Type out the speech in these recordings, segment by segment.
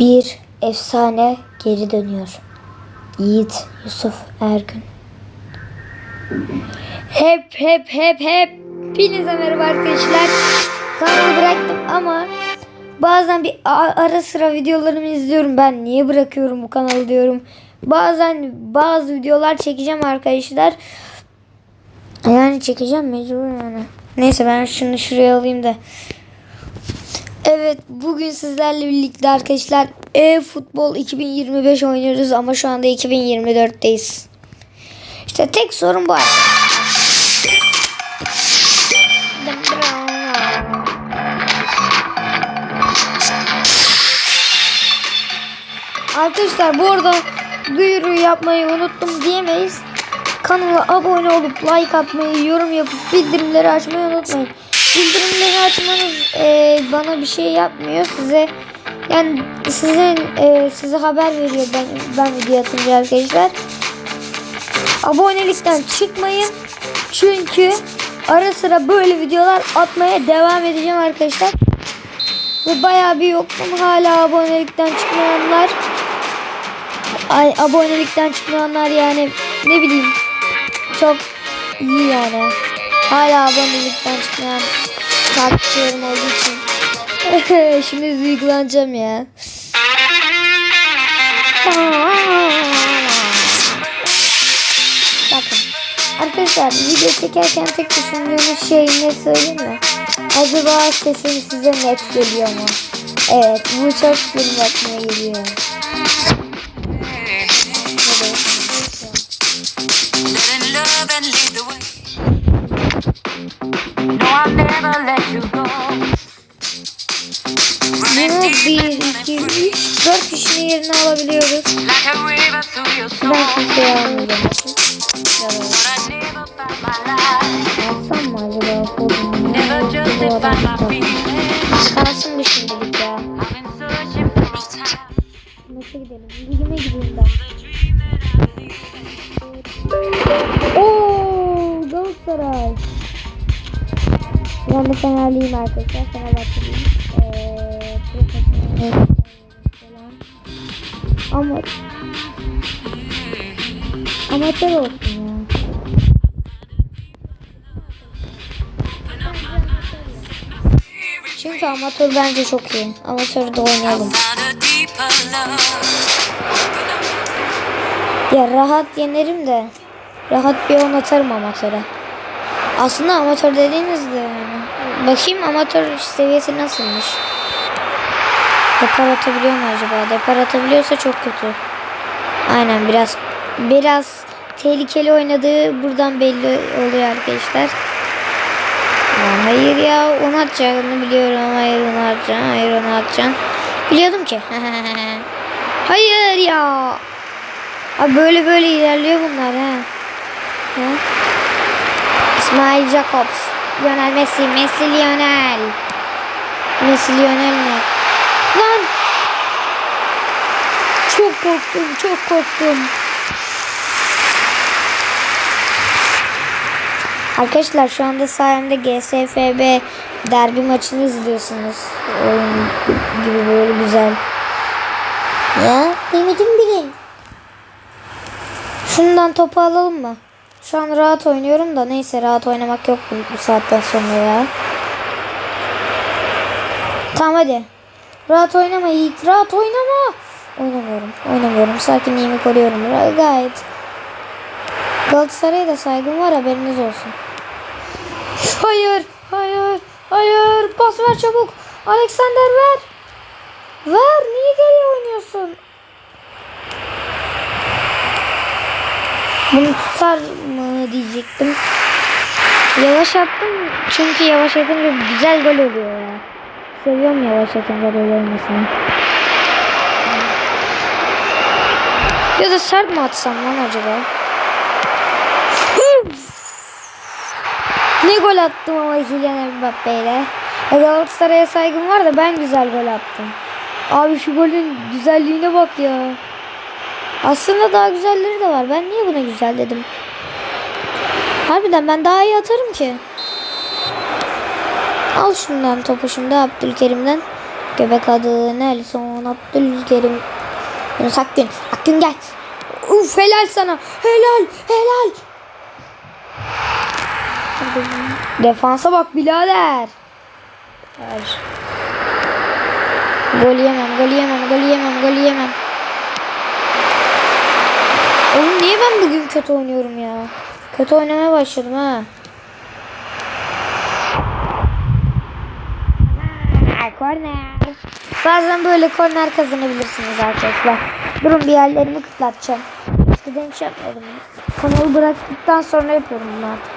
Bir efsane geri dönüyor. Yiğit Yusuf Ergün. Hep hep hep hep hepinize merhaba arkadaşlar. Kanalı bıraktım ama bazen bir ara sıra videolarımı izliyorum. Ben niye bırakıyorum bu kanalı diyorum. Bazen bazı videolar çekeceğim arkadaşlar. Yani çekeceğim mecbur yani. Neyse ben şunu şuraya alayım da. Evet bugün sizlerle birlikte arkadaşlar e-futbol 2025 oynuyoruz ama şu anda 2024'teyiz. İşte tek sorun bu arkadaşlar. Bu arada duyuru yapmayı unuttum diyemeyiz. Kanala abone olup like atmayı, yorum yapıp bildirimleri açmayı unutmayın. Bildirimleri açmanız e, bana bir şey yapmıyor size. Yani sizin e, size haber veriyor ben ben video atınca arkadaşlar. Abonelikten çıkmayın. Çünkü ara sıra böyle videolar atmaya devam edeceğim arkadaşlar. Ve bayağı bir yokum hala abonelikten çıkmayanlar. Ay, abonelikten çıkmayanlar yani ne bileyim çok iyi yani. Hala abonelikten çıkmayan takipçilerim olduğu için. Şimdi duygulanacağım ya. Bakın. Arkadaşlar video çekerken tek düşündüğünüz şey ne söyleyeyim mi? Acaba sesim size net geliyor mu? Evet bu çok aklıma geliyor. 1, 2, 3, 4 kişinin yerine alabiliyoruz. Ben kimseye almayacağım. Alsam mı acaba kodunu? Bu justified adam my tutalım. feelings. Kalsın bir şimdilik ya. Maça gidelim. Ligime gideyim ben. Ben de Fenerliyim arkadaşlar. Fenerbahçeliyim. Falan. Ama amatör olsun ya. Çünkü amatör bence çok iyi. Amatörde oynayalım. Ya rahat yenerim de rahat bir on atarım amatöre. Aslında amatör dediğinizde. Bakayım amatör seviyesi nasılmış. Depar atabiliyor mu acaba? Depar atabiliyorsa çok kötü. Aynen biraz biraz tehlikeli oynadığı buradan belli oluyor arkadaşlar. Hayır ya onu atacağını biliyorum. Hayır onu atacağım. Hayır onu atacağım. Biliyordum ki. hayır ya. Abi böyle böyle ilerliyor bunlar ha. ha? İsmail Jacobs. Lionel Messi. Messi Lionel. Messi Lionel ne? Lan. Çok korktum. Çok korktum. Arkadaşlar şu anda sayemde GSFB derbi maçını izliyorsunuz. Oyun gibi böyle güzel. Ya demedim bilin. Şundan topu alalım mı? Şu an rahat oynuyorum da neyse rahat oynamak yok bu, bu saatten sonra ya. Tamam hadi. Rahat oynama Yiğit. Rahat oynama. Oynamıyorum. Oynamıyorum. Sakinliğimi koruyorum. Gayet. Galatasaray'a da saygım var haberiniz olsun. Hayır. Hayır. Hayır. Pas ver çabuk. Alexander ver. Ver. Niye geriye oynuyorsun? Bunu tutar mı diyecektim. Yavaş attım çünkü yavaş atınca güzel gol oluyor ya. Seviyorum yavaş atınca gol olmasını. Ya da sert mi atsam lan acaba? ne gol attım ama Kylian Mbappe ile. Ya Galatasaray'a saygım var da ben güzel gol attım. Abi şu golün güzelliğine bak ya. Aslında daha güzelleri de var. Ben niye buna güzel dedim? Harbiden ben daha iyi atarım ki. Al şundan topu şimdi Abdülkerim'den. Göbek adı Nelson Abdülkerim. Yunus Akgün. Akgün gel. Uf helal sana. Helal. Helal. Defansa bak birader. Ver. Gol yemem, gol yemem, gol yemem, gol yemem. Oğlum niye ben bugün kötü oynuyorum ya? Kötü oynamaya başladım ha. Korner. Bazen böyle korner kazanabilirsiniz arkadaşlar. Durun bir yerlerimi kıtlatacağım. Eskiden hiç yapmıyordum. Kanalı bıraktıktan sonra yapıyorum bunu artık.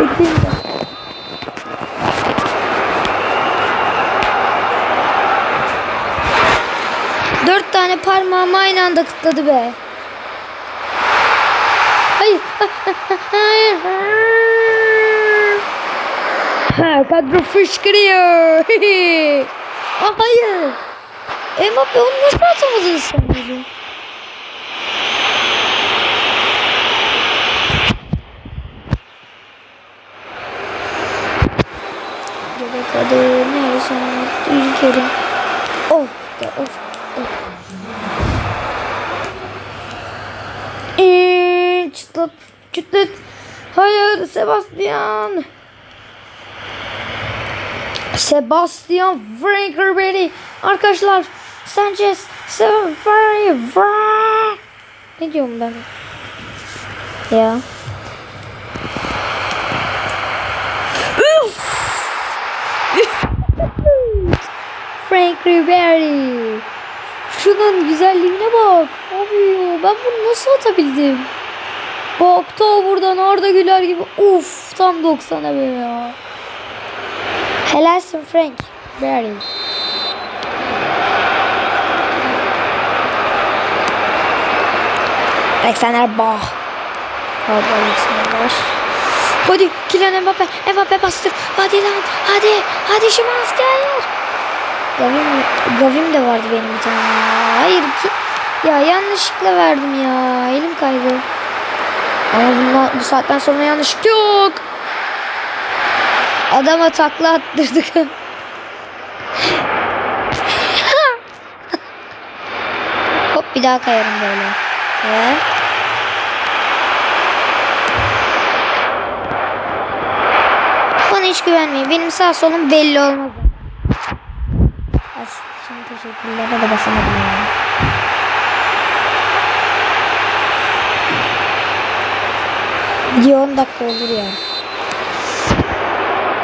Bekleyin de. Dört tane parmağımı aynı anda kıtladı be. Hayır. Hayır. Ha, kadro fışkırıyor. ah hayır. Mbappe onu nasıl atamadın sen bizi? Göbek adı neresi? Ülkerim. Çıtlat. Hayır Sebastian. Sebastian Frank Ribery. Arkadaşlar Sanchez Sebastian Ne diyorum ben? Ya. Frank Ribery. Şunun güzelliğine bak. Abi ben bunu nasıl atabildim? Bak ta buradan orada güler gibi. Uf tam 90'a be ya. Helalsin Frank. Ribery. Alexander Bach. Hadi Alexander Bach. Hadi Kylian Mbappe. Mbappe bastır. Hadi lan. Hadi. Hadi Şimanski hayır. Gavim, Gavim de vardı benim bir tane. Hayır ki. Ya yanlışlıkla verdim ya. Elim kaydı. Ama bundan, bu saatten sonra yanlışlık yok. Adama takla attırdık. Hop bir daha kayarım böyle. Ve Bana hiç güvenmeyin. Benim sağ solum belli olmaz. As şimdi teşekkürler de basamadım ya. Video 10 dakika olur ya.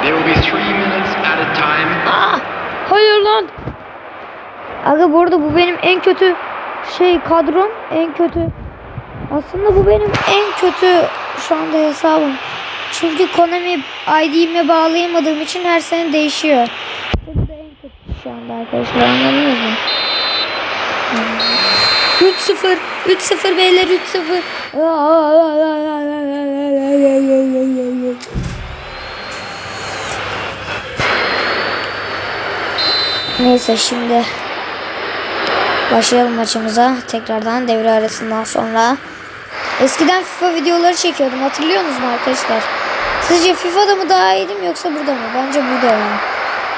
There will be three minutes at a time. Ah! Hayır lan. Aga bu arada bu benim en kötü şey kadrom en kötü. Aslında bu benim en kötü şu anda hesabım. Çünkü Konami ID'ime bağlayamadığım için her sene değişiyor. Bu da en kötü şu anda arkadaşlar anladınız mı? 3-0 3-0 beyler 3-0 Neyse şimdi başlayalım maçımıza. Tekrardan devre arasından sonra. Eskiden FIFA videoları çekiyordum. Hatırlıyor musunuz arkadaşlar? Sizce FIFA'da mı daha iyiydim yoksa burada mı? Bence burada ya.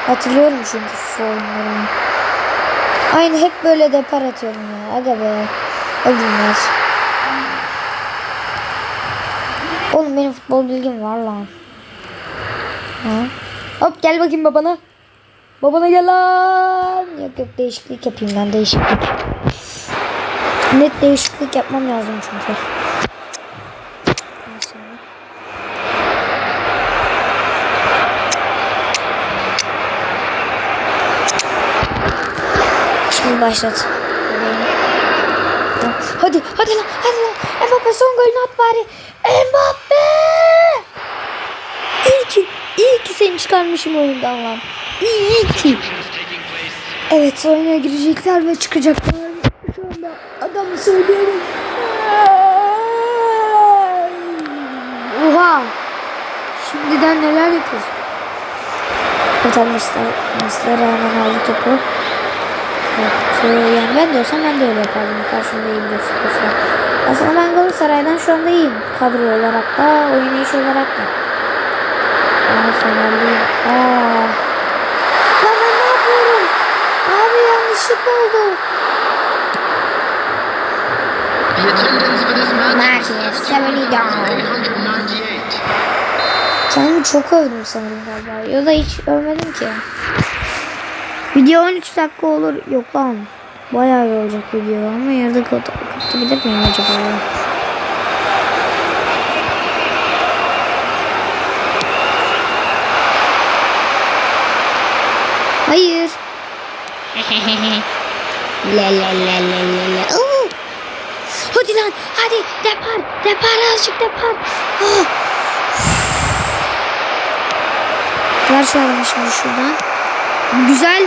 Hatırlıyorum çünkü FIFA oyunlarını. Aynı hep böyle depar atıyorum ya. Aga be. Günler. Oğlum benim futbol bilgim var lan. Ha? Hop gel bakayım babana. Babana gel lan. Yok yok değişiklik yapayım ben değişiklik. Net değişiklik yapmam lazım çünkü. Ondan sonra. Şimdi başlat. Hadi hadi lan hadi lan. Mbappe son golünü at bari. Mbappe! İyi ki, iyi ki seni çıkarmışım oyundan lan. İyi ki. Evet oyuna girecekler ve çıkacaklar. Şu anda adamı söylüyorum. Oha. Şimdiden neler yapıyorsun? Mısır'a hemen aldı topu. Yoktu. Yani ben de olsam ben de öyle yapardım. Karşımda iyi bir futbolcu. Aslında ben Galatasaray'dan şu anda iyiyim. Kadro olarak da, oynayış olarak da. Ama Fenerliyim. Aa. yanlışlıkla oldu. The attendance for this match Match is is 70 down. 898. Kendimi çok övdüm sanırım galiba. Ya da hiç övmedim ki. Video 13 dakika olur. Yok lan. Bayağı olacak video ama yarıda kat katabilir miyim acaba? Hayır. la la la la la la. Hadi lan hadi depar depar azıcık depar. Ah. Ver şu adamı şimdi şuradan. Güzel.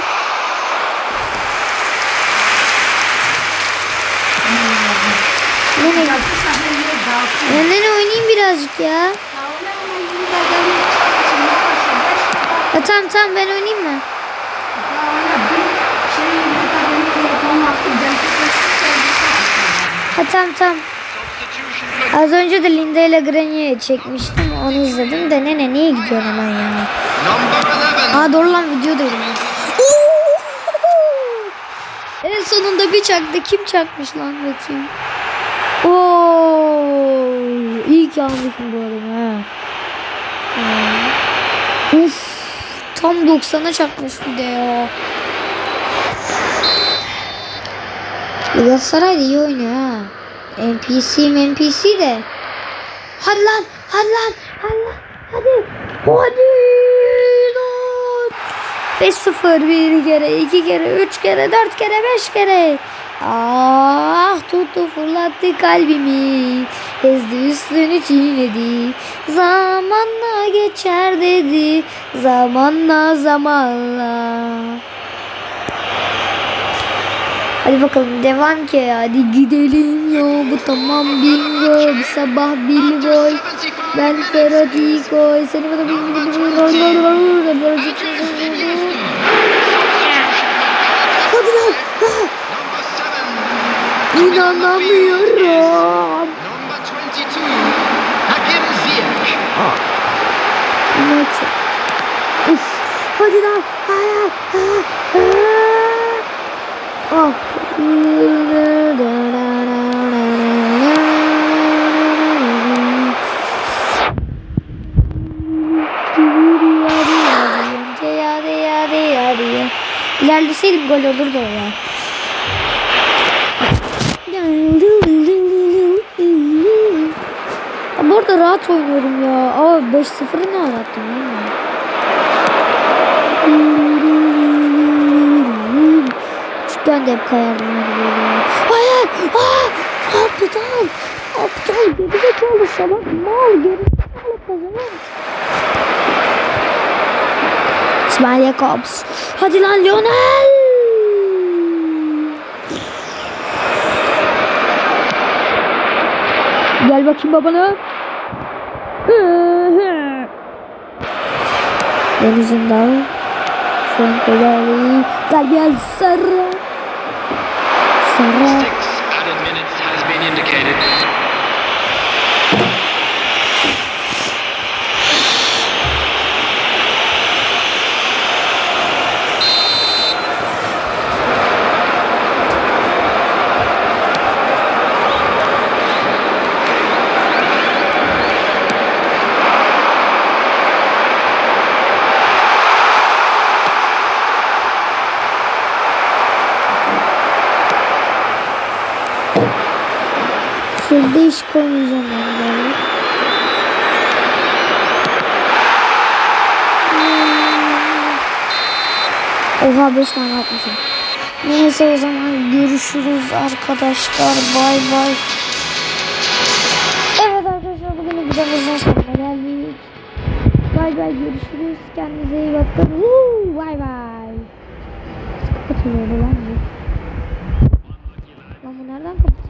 Ya nene oynayayım birazcık ya. Ya tamam tamam ben oynayayım mı? Ha tamam tamam. Az önce de Linda ile Granny'e çekmiştim. Onu izledim de nene niye gidiyorsun hemen ya? Number 11. Aa doğru lan videodaydım. En sonunda bir çaktı. Kim çakmış lan bakayım. Oo, iyi ki almışım bu arada ha. Ha. Uf, tam 90'a çakmış bir de ya. Galatasaray da iyi oynuyor ha. NPC NPC de. Hadi lan, hadi lan, hadi lan, hadi. Hadi lan. 5-0 bir kere, iki kere, üç kere, dört kere, beş kere. Ah tuttu fırlattı kalbimi. Ezdi üstünü çiğnedi. Zamanla geçer dedi. Zamanla zamanla. Hadi bakalım devam ki. Hadi gidelim. Ya bu tamam bingo. Bir sabah Billy Boy 75. ben Ferhat Koy seni bana bingo bingo bingo. Hadi lan ah, Number 7. inanamıyorum Number 22. Hakim Ziyech. Maç Uf. Hadi lan. Hayır Ah İlerleseydim gol olurdu o ya. Ya Bu arada rahat oynuyorum ya. Aa 5-0'ı ne anlattım lan ben? De hep kayardım yani böyle. Hayır! Aa! Aptal! Aptal! Gerizekalı salak mal! Gerizekalı kazanır. İsmail Jakobs. Hadi lan Lionel! Gel bakayım babana. Deniz'in dağı. Frank. Gel gel Sarı. Six added minutes has been indicated. Oha 5 tane atmışım. Neyse o zaman görüşürüz arkadaşlar. Bay bay. Evet arkadaşlar bugün videomuzun sonuna geldik. Bay bay görüşürüz. Kendinize iyi bakın. Woo, Bay bay. Kapatılıyordu lan bu. Lan bu nereden kapatılıyor?